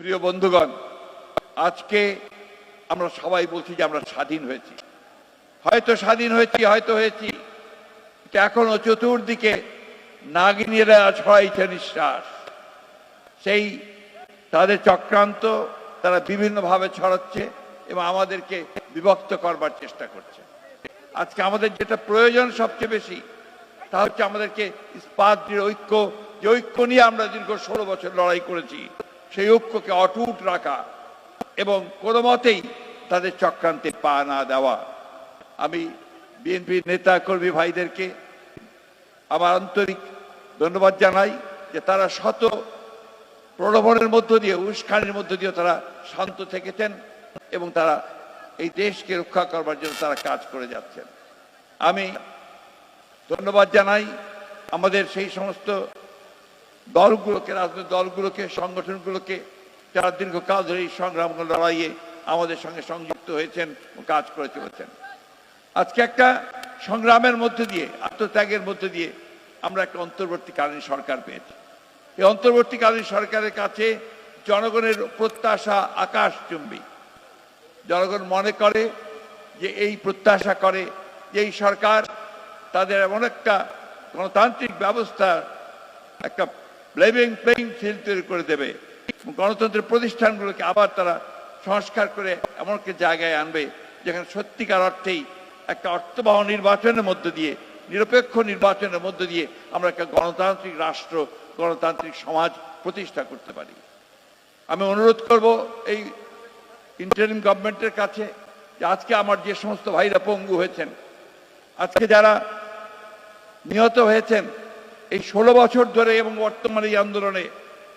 প্রিয় বন্ধুগণ, আজকে আমরা সবাই বলছি যে আমরা স্বাধীন হয়েছি। হয়তো স্বাধীন হয়েছি, হয়তো হয়েছি এখনও চতুর্দিকে নাগিনীরা ছড়াইছে নিঃশ্বাস। সেই তাদের চক্রান্ত তারা বিভিন্নভাবে ছড়াচ্ছে এবং আমাদেরকে বিভক্ত করবার চেষ্টা করছে। আজকে আমাদের যেটা প্রয়োজন সবচেয়ে বেশি, তা হচ্ছে আমাদেরকে ইস্পাত ঐক্য, যে ঐক্য নিয়ে আমরা দীর্ঘ ষোলো বছর লড়াই করেছি সেই ঐক্যকে অটুট রাখা এবং কোনো মতেই তাদের চক্রান্তে পা না দেওয়া। আমি বিএনপির নেতা কর্মী ভাইদেরকে আমার আন্তরিক ধন্যবাদ জানাই যে তারা শত প্রলোভনের মধ্য দিয়ে, উস্কানির মধ্য দিয়ে তারা শান্ত থেকেছেন এবং তারা এই দেশকে রক্ষা করবার জন্য তারা কাজ করে যাচ্ছেন। আমি ধন্যবাদ জানাই। আমাদের সেই সমস্ত দলগুলোকে, রাজনৈতিক দলগুলোকে, সংগঠনগুলোকে যারা দীর্ঘকাল ধরে এই সংগ্রাম লড়াইয়ে আমাদের সঙ্গে সংযুক্ত হয়েছেন ও কাজ করে চলেছেন। আজকে একটা সংগ্রামের মধ্যে দিয়ে, আত্মত্যাগের মধ্যে দিয়ে আমরা একটা অন্তর্বর্তীকালীন সরকার পেয়েছি। এই অন্তর্বর্তীকালীন সরকারের কাছে জনগণের প্রত্যাশা আকাশচুম্বী জনগণ মনে করে যে এই প্রত্যাশা করে যে এই সরকার তাদের এমন একটা গণতান্ত্রিক ব্যবস্থা একটা লেভিং প্লেইং ফিল্ড তৈরি করে দেবে। গণতন্ত্রের প্রতিষ্ঠানগুলোকে আবার তারা সংস্কার করে এমন একটা জায়গায় আনবে, যেখানে সত্যিকার অর্থেই একটা অর্থবহ নির্বাচনের মধ্য দিয়ে, নিরপেক্ষ নির্বাচনের মধ্য দিয়ে আমরা একটা গণতান্ত্রিক রাষ্ট্র, গণতান্ত্রিক সমাজ প্রতিষ্ঠা করতে পারি। আমি অনুরোধ করব এই ইন্টারিম গভর্নমেন্টের কাছে যে আজকে আমার যে সমস্ত ভাইরা পঙ্গু হয়েছেন, আজকে যারা নিহত হয়েছেন এই ষোলো বছর ধরে এবং বর্তমানে এই আন্দোলনে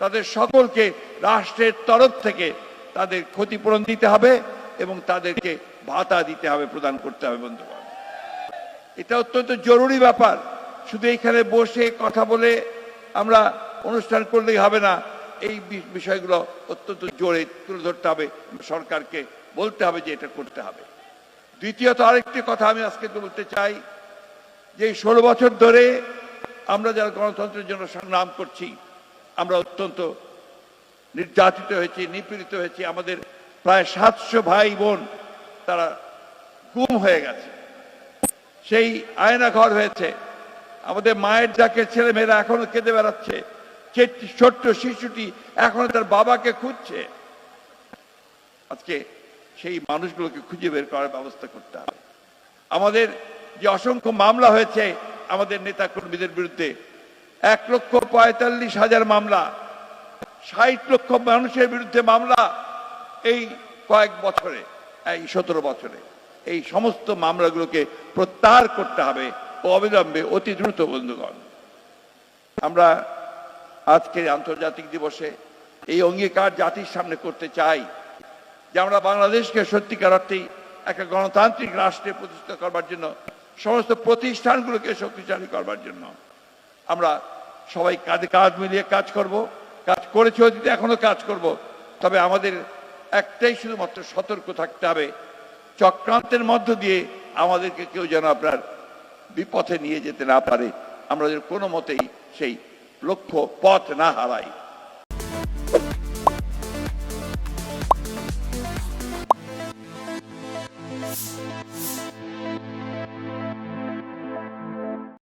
তাদের সকলকে রাষ্ট্রের তরফ থেকে তাদের ক্ষতিপূরণ দিতে হবে এবং তাদেরকে ভাতা দিতে হবে, প্রদান করতে হবে, বন্ধুগণ। এটা অত্যন্ত জরুরি ব্যাপার। শুধু এখানে বসে কথা বলে আমরা অনুষ্ঠান করলেই হবে না, এই বিষয়গুলো অত্যন্ত জোরে তুলে ধরতে হবে। সরকারকে বলতে হবে যে এটা করতে হবে। দ্বিতীয়ত আরেকটি কথা আমি আজকে বলতে চাই, যে এই ষোলো বছর ধরে আমরা যারা গণতন্ত্রের জন্য সংগ্রাম করছি, আমরা অত্যন্ত নির্যাতিত হয়েছি, নিপীড়িত হয়েছি। আমাদের প্রায় সাতশো ভাই বোন তারা গুম হয়ে গেছে। সেই আয়না ঘর হয়েছে। আমাদের মায়ের ডাকে ছেলে মেয়েরা এখনও কেঁদে বেড়াচ্ছে ছোট্ট শিশুটি এখনও তার বাবাকে খুঁজছে। আজকে সেই মানুষগুলোকে খুঁজে বের করার ব্যবস্থা করতে হবে। আমাদের যে অসংখ্য মামলা হয়েছে আমাদের নেতা কর্মীদের বিরুদ্ধে এক লক্ষ পঁয়তাল্লিশ হাজার মামলা, ষাট লক্ষ মানুষের বিরুদ্ধে মামলা এই কয়েক বছরে, এই সতেরো বছরে। এই সমস্ত মামলাগুলোকে প্রত্যাহার করতে হবে অবিলম্বে অতি দ্রুত, বন্ধুগণ। আমরা আজকের আন্তর্জাতিক দিবসে এই অঙ্গীকার জাতির সামনে করতে চাই যে আমরা বাংলাদেশকে সত্যিকার অর্থেই একটা গণতান্ত্রিক রাষ্ট্রে প্রতিষ্ঠা করবার জন্য সমস্ত প্রতিষ্ঠানগুলোকে শক্তিশালী করবার জন্য। আমরা সবাই কাঁধে কাঁধ মিলিয়ে কাজ করব। কাজ করেছি অতীতে, এখনও কাজ করব। তবে আমাদের একটাই শুধুমাত্র সতর্ক থাকতে হবে। চক্রান্তের মধ্য দিয়ে আমাদেরকে কেউ যেন আপনার বিপথে নিয়ে যেতে না পারে। আমরা যেন কোনো মতেই সেই লক্ষ্য পথ না হারাই।